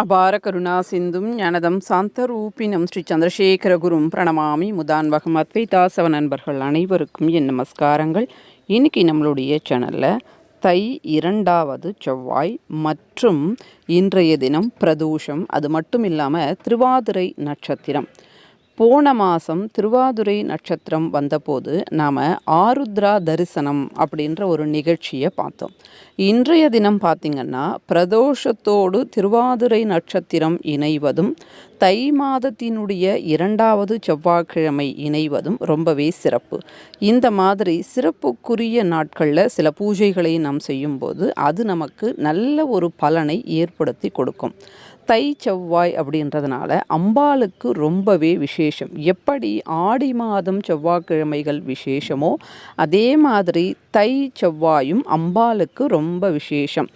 அபார கருணா சிந்தும் ஞானதம் சாந்த ரூபினம் ஸ்ரீ சந்திரசேகரகுரும் பிரணமாமி முதான்வகம் அத்வைதாசவ நண்பர்கள் அனைவருக்கும் என் நமஸ்காரங்கள். இன்னைக்கு நம்மளுடைய சேனலில் தை இரண்டாவது செவ்வாய் மற்றும் இன்றைய தினம் பிரதோஷம். அது மட்டும் இல்லாமல் திருவாதிரை நட்சத்திரம். போன மாதம் திருவாதுரை நட்சத்திரம் வந்தபோது நாம் ஆருத்ரா தரிசனம் அப்படின்ற ஒரு நிகழ்ச்சியை பார்த்தோம். இன்றைய தினம் பார்த்திங்கன்னா பிரதோஷத்தோடு திருவாதுரை நட்சத்திரம் இணைவதும் தை மாதத்தினுடைய இரண்டாவது செவ்வாய்க்கிழமை இணைவதும் ரொம்பவே சிறப்பு. இந்த மாதிரி சிறப்புக்குரிய நாட்களில் சில பூஜைகளை நாம் செய்யும்போது அது நமக்கு நல்ல ஒரு பலனை ஏற்படுத்தி கொடுக்கும். தை செவ்வாய் அப்படின்றதுனால அம்பாளுக்கு ரொம்பவே விசேஷம். எப்படி ஆடி மாதம் செவ்வாய்க்கிழமைகள் விசேஷமோ அதே மாதிரி தை செவ்வாயும் அம்பாளுக்கு ரொம்ப விசேஷம்.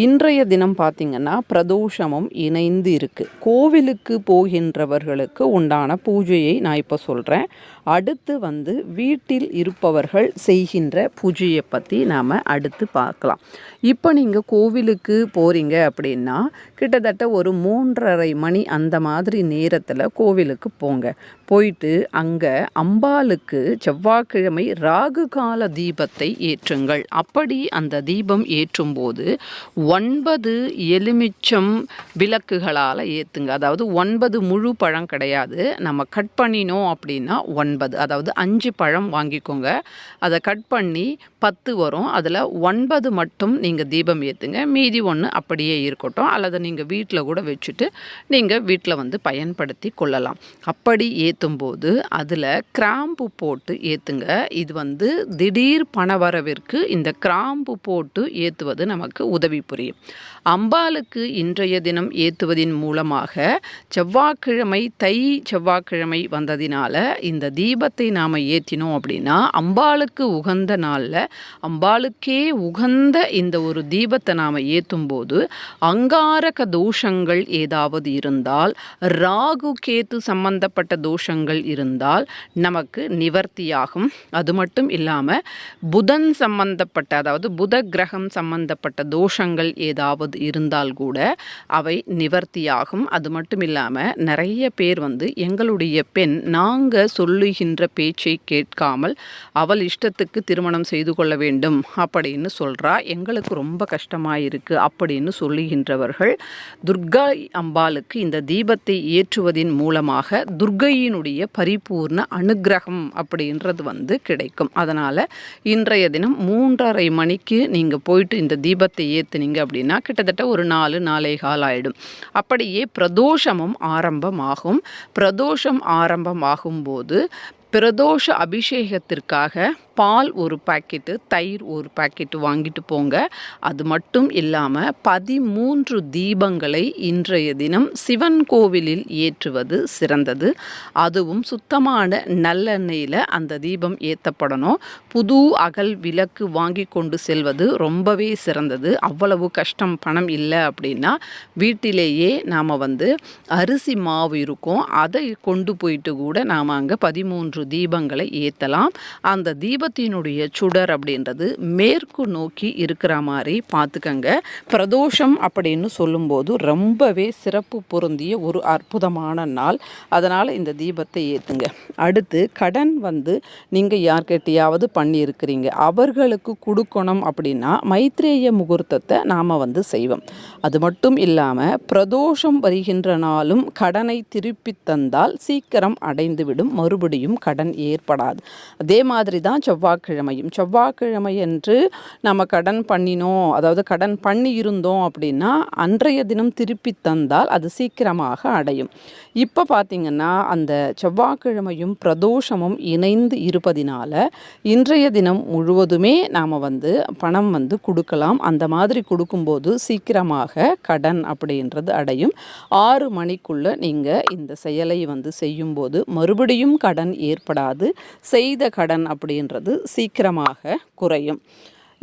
இன்றைய தினம் பார்த்திங்கன்னா பிரதோஷமும் இணைந்து இருக்குது கோவிலுக்கு போகின்றவர்களுக்கு உண்டான பூஜையை நான் இப்போ சொல்கிறேன் அடுத்து வந்து வீட்டில் இருப்பவர்கள் செய்கின்ற பூஜையை பற்றி நாம் அடுத்து பார்க்கலாம். இப்போ நீங்கள் கோவிலுக்கு போகிறீங்க அப்படின்னா கிட்டத்தட்ட ஒரு மூன்றரை மணி அந்த மாதிரி நேரத்தில் கோவிலுக்கு போங்க. போயிட்டு அங்கே அம்பாளுக்கு செவ்வாய்க்கிழமை ராகு கால தீபத்தை ஏற்றுங்கள். அப்படி அந்த தீபம் ஏற்றும்போது ஒன்பது எலுமிச்சம் விளக்குகளால் ஏற்றுங்க அதாவது ஒன்பது முழு பழம் கிடையாது. நம்ம கட் பண்ணினோம் அப்படின்னா ஒன்பது. அதாவது அஞ்சு பழம் வாங்கிக்கோங்க. அதை கட் பண்ணி பத்து வரும். அதில் ஒன்பது மட்டும் நீங்கள் தீபம் ஏற்றுங்க மீதி ஒன்று அப்படியே இருக்கட்டும். அல்லது நீங்கள் வீட்டில் கூட வச்சுட்டு நீங்கள் வீட்டில் வந்து பயன்படுத்தி கொள்ளலாம். அப்படி ஏற்றும்போது அதில் கிராம்பு போட்டு ஏற்றுங்க இது வந்து திடீர் பணவரவிற்கு இந்த கிராம்பு போட்டு ஏற்றுவது நமக்கு உதவி புரியும். அம்பாளுக்கு இன்றைய தினம் ஏற்றுவதின் மூலமாக செவ்வாய்க்கிழமை தை செவ்வாய்க்கிழமை வந்ததினால இந்த தீபத்தை நாம் ஏற்றினோம் அப்படின்னா அம்பாளுக்கு உகந்த நாளில் அம்பாளுக்கே உகந்த இந்த ஒரு தீபத்தை நாம் ஏற்றும்போது அங்காரக தோஷங்கள் ஏதாவது இருந்தால் ராகு கேத்து சம்பந்தப்பட்ட தோஷங்கள் இருந்தால் நமக்கு நிவர்த்தியாகும். அது மட்டும் இல்லாமல் புதன் சம்பந்தப்பட்ட அதாவது புத கிரகம் சம்பந்தப்பட்ட தோஷங்கள் ஏதாவது இருந்தால் கூட அவை நிவர்த்தியாகும். அது மட்டும் இல்லாமல் நிறைய பேர் வந்து எங்களுடைய பெண் நாங்கள் சொல்லுகின்ற பேச்சை கேட்காமல் அவள் இஷ்டத்துக்கு திருமணம் செய்து கொள்ள வேண்டும் அப்படின்னு சொல்கிறா எங்களுக்கு ரொம்ப கஷ்டமாக இருக்குது அப்படின்னு சொல்லுகின்றவர்கள் துர்கா அம்பாளுக்கு இந்த தீபத்தை ஏற்றுவதின் மூலமாக துர்கையினுடைய பரிபூர்ண அனுகிரகம் அப்படின்றது வந்து கிடைக்கும். அதனால் இன்றைய தினம் மூன்றரை மணிக்கு நீங்கள் போயிட்டு இந்த தீபத்தை ஏற்றுனீங்க அப்படின்னா கிட்ட கிட்டத்தட்ட ஒரு நாலு நாளை கால் ஆகிடும் அப்படியே பிரதோஷமும் ஆரம்பமாகும். பிரதோஷம் ஆரம்பமாகும் போது பிரதோஷ அபிஷேகத்திற்காக பால் ஒரு பாக்கெட்டு தயிர் ஒரு பாக்கெட்டு வாங்கிட்டு போங்க. அது மட்டும் இல்லாமல் பதிமூன்று தீபங்களை இன்றைய தினம் சிவன் கோவிலில் ஏற்றுவது சிறந்தது. அதுவும் சுத்தமான நல்லெண்ணெயில் அந்த தீபம் ஏற்றப்படணும் புது அகல் விளக்கு வாங்கி கொண்டு செல்வது ரொம்பவே சிறந்தது. அவ்வளவு கஷ்டம் பணம் இல்லை அப்படின்னா வீட்டிலேயே நாம் வந்து அரிசி மாவு இருக்கும். அதை கொண்டு போயிட்டு கூட நாம் அங்கே பதிமூன்று தீபங்களை ஏற்றலாம் அந்த தீப தீபத்தினுடைய சுடர் அப்படின்றது மேற்கு நோக்கி இருக்கிற மாதிரி பார்த்துக்கங்க. பிரதோஷம் அப்படின்னு சொல்லும்போது ரொம்பவே சிறப்பு பொருந்திய ஒரு அற்புதமான நாள். அதனால் இந்த தீபத்தை ஏற்றுங்க அடுத்து கடன் வந்து நீங்கள் யார்கிட்டையாவது பண்ணியிருக்கிறீங்க. அவர்களுக்கு கொடுக்கணும் அப்படின்னா மைத்ரேய முகூர்த்தத்தை நாம் வந்து செய்வோம். அது மட்டும் இல்லாமல் பிரதோஷம் வருகின்ற நாளும் கடனை திருப்பி தந்தால் சீக்கிரம் அடைந்துவிடும். மறுபடியும் கடன் ஏற்படாது. அதே மாதிரி தான் செவ்வாய்க்கிழமையும் செவ்வாய்க்கிழமை என்று நம்ம கடன் பண்ணினோம். அதாவது கடன் பண்ணி இருந்தோம் அப்படின்னா அன்றைய தினம் திருப்பி தந்தால் அது சீக்கிரமாக அடையும். இப்போ பார்த்திங்கன்னா அந்த செவ்வாய்க்கிழமையும் பிரதோஷமும் இணைந்து இருப்பதினால இன்றைய தினம் முழுவதுமே நாம் வந்து பணம் வந்து கொடுக்கலாம். அந்த மாதிரி கொடுக்கும்போது சீக்கிரமாக கடன் அப்படின்றது அடையும். ஆறு மணிக்குள்ளே நீங்கள் இந்த செயலை வந்து செய்யும்போது மறுபடியும் கடன் ஏற்படாது. செய்த கடன் அப்படின்றது சீக்கிரமாக குறையும்.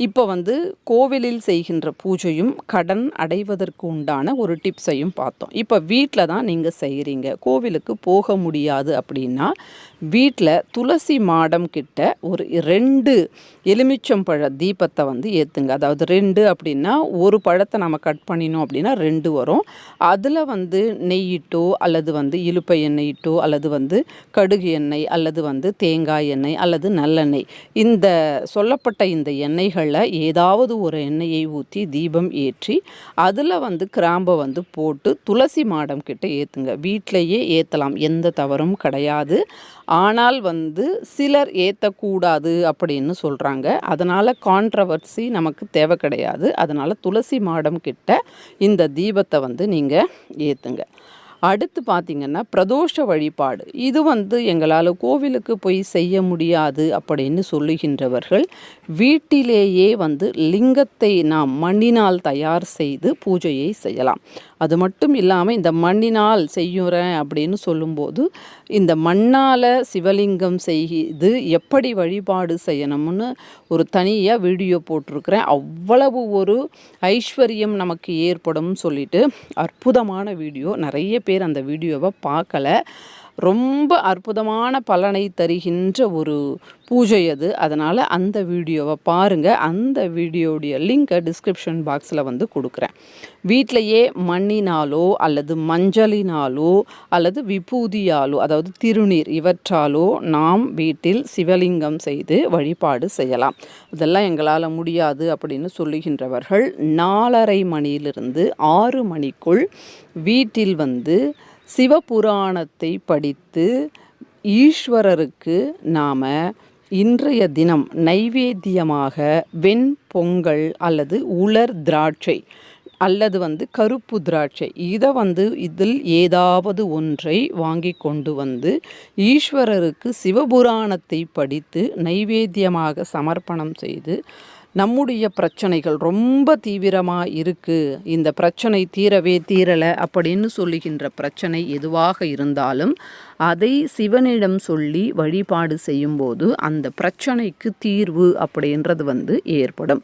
இப்போ வந்து கோவிலில் செய்கின்ற பூஜையும் கடன் அடைவதற்கு உண்டான ஒரு டிப்ஸையும் பார்த்தோம். இப்போ வீட்டில் தான் நீங்கள் செய்கிறீங்க. கோவிலுக்கு போக முடியாது அப்படின்னா வீட்டில் துளசி மாடம் கிட்ட ஒரு ரெண்டு எலுமிச்சம்பழ தீபத்தை வந்து ஏற்றுங்க அதாவது ரெண்டு அப்படின்னா ஒரு பழத்தை நம்ம கட் பண்ணினோம் அப்படின்னா ரெண்டு வரும். அதில் வந்து நெய்யிட்டோ அல்லது வந்து இலுப்பை எண்ணெயிட்டோ அல்லது வந்து கடுகு எண்ணெய் அல்லது வந்து தேங்காய் எண்ணெய் அல்லது நல்லெண்ணெய். இந்த சொல்லப்பட்ட இந்த எண்ணெய்கள் எண்ணெய்களில் ஏதாவது ஒரு எண்ணெயை ஊற்றி தீபம் ஏற்றி அதில் வந்து கிராம்பை வந்து போட்டு துளசி மாடம் கிட்ட ஏற்றுங்க வீட்டிலையே ஏற்றலாம் எந்த தவறும் கிடையாது. ஆனால் வந்து சிலர் ஏற்றக்கூடாது அப்படின்னு சொல்கிறாங்க அதனால் கான்ட்ரவர்சி நமக்கு தேவை கிடையாது. அதனால் துளசி மாடம் கிட்ட இந்த தீபத்தை வந்து நீங்கள் ஏற்றுங்க அடுத்து பார்த்திங்கன்னா பிரதோஷ வழிபாடு. இது வந்து எங்களால் கோவிலுக்கு போய் செய்ய முடியாது அப்படின்னு சொல்லுகின்றவர்கள் வீட்டிலேயே வந்து லிங்கத்தை நாம் மண்ணினால் தயார் செய்து பூஜையை செய்யலாம். அது மட்டும் இல்லாமல் இந்த மண்ணினால் செய்யுறேன் அப்படின்னு சொல்லும்போது இந்த மண்ணால் சிவலிங்கம் செய்து எப்படி வழிபாடு செய்யணும்னு ஒரு தனியாக வீடியோ போட்டிருக்கிறேன். அவ்வளவு ஒரு ஐஸ்வர்யம் நமக்கு ஏற்படும் சொல்லிட்டு அற்புதமான வீடியோ. நிறைய பேர் அந்த வீடியோவை பார்க்கல. ரொம்ப அற்புதமான பலனை தருகின்ற ஒரு பூஜை அது. அதனால் அந்த வீடியோவை பாருங்கள் அந்த வீடியோடைய லிங்கை டிஸ்கிரிப்ஷன் பாக்ஸில் வந்து கொடுக்குறேன். வீட்டிலையே மண்ணினாலோ அல்லது மஞ்சளினாலோ அல்லது விபூதியாலோ அதாவது திருநீர் இவற்றாலோ நாம் வீட்டில் சிவலிங்கம் செய்து வழிபாடு செய்யலாம். இதெல்லாம் எங்களால் முடியாது அப்படின்னு சொல்லுகின்றவர்கள் நாலரை மணியிலிருந்து ஆறு மணிக்குள் வீட்டில் வந்து சிவபுராணத்தை படித்து ஈஸ்வரருக்கு நாம் இன்றைய தினம் நைவேத்தியமாக வெண் பொங்கல் அல்லது உலர் திராட்சை அல்லது வந்து கருப்பு திராட்சை இதை வந்து இதில் ஏதாவது ஒன்றை வாங்கி கொண்டு வந்து ஈஸ்வரருக்கு சிவபுராணத்தை படித்து நைவேத்தியமாக சமர்ப்பணம் செய்து நம்முடைய பிரச்சனைகள் ரொம்ப தீவிரமாக இருக்குது இந்த பிரச்சனை தீரவே தீரலை அப்படின்னு சொல்லுகின்ற பிரச்சனை எதுவாக இருந்தாலும் அதை சிவனிடம் சொல்லி வழிபாடு செய்யும்போது அந்த பிரச்சனைக்கு தீர்வு அப்படின்றது வந்து ஏற்படும்.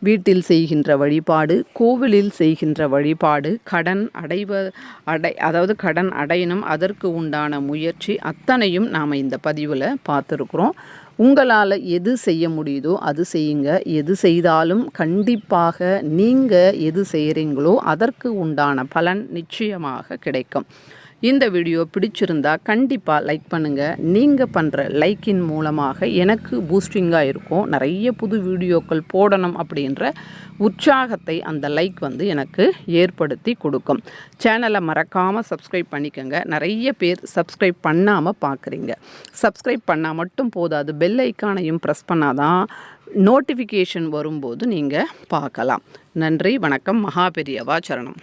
வீட்டில் செய்கின்ற வழிபாடு கோவிலில் செய்கின்ற வழிபாடு கடன் அடைவ அடை அதாவது கடன் அடையணும் அதற்கு உண்டான முயற்சி அத்தனையும் நாம் இந்த பதிவில் பார்த்துருக்குறோம். உங்களால் எது செய்ய முடியுதோ அது செய்யுங்க. எது செய்தாலும் கண்டிப்பாக நீங்கள் எது செய்கிறீங்களோ அதற்கு உண்டான பலன் நிச்சயமாக கிடைக்கும். இந்த வீடியோ பிடிச்சிருந்தா கண்டிப்பாக லைக் பண்ணுங்கள் நீங்கள் பண்ணுற லைக்கின் மூலமாக எனக்கு பூஸ்டிங்காக இருக்கும். நிறைய புது வீடியோக்கள் போடணும் அப்படின்ற உற்சாகத்தை அந்த லைக் வந்து எனக்கு ஏற்படுத்தி கொடுக்கும். சேனலை மறக்காமல் சப்ஸ்கிரைப் பண்ணிக்கோங்க. நிறைய பேர் சப்ஸ்கிரைப் பண்ணாமல் பார்க்குறீங்க சப்ஸ்கிரைப் பண்ணால் மட்டும் போதாது. பெல் ஐக்கானையும் ப்ரெஸ் பண்ணாதான் நோட்டிஃபிகேஷன் வரும்போது நீங்கள் பார்க்கலாம். நன்றி வணக்கம். மகாபெரியவா சரணம்.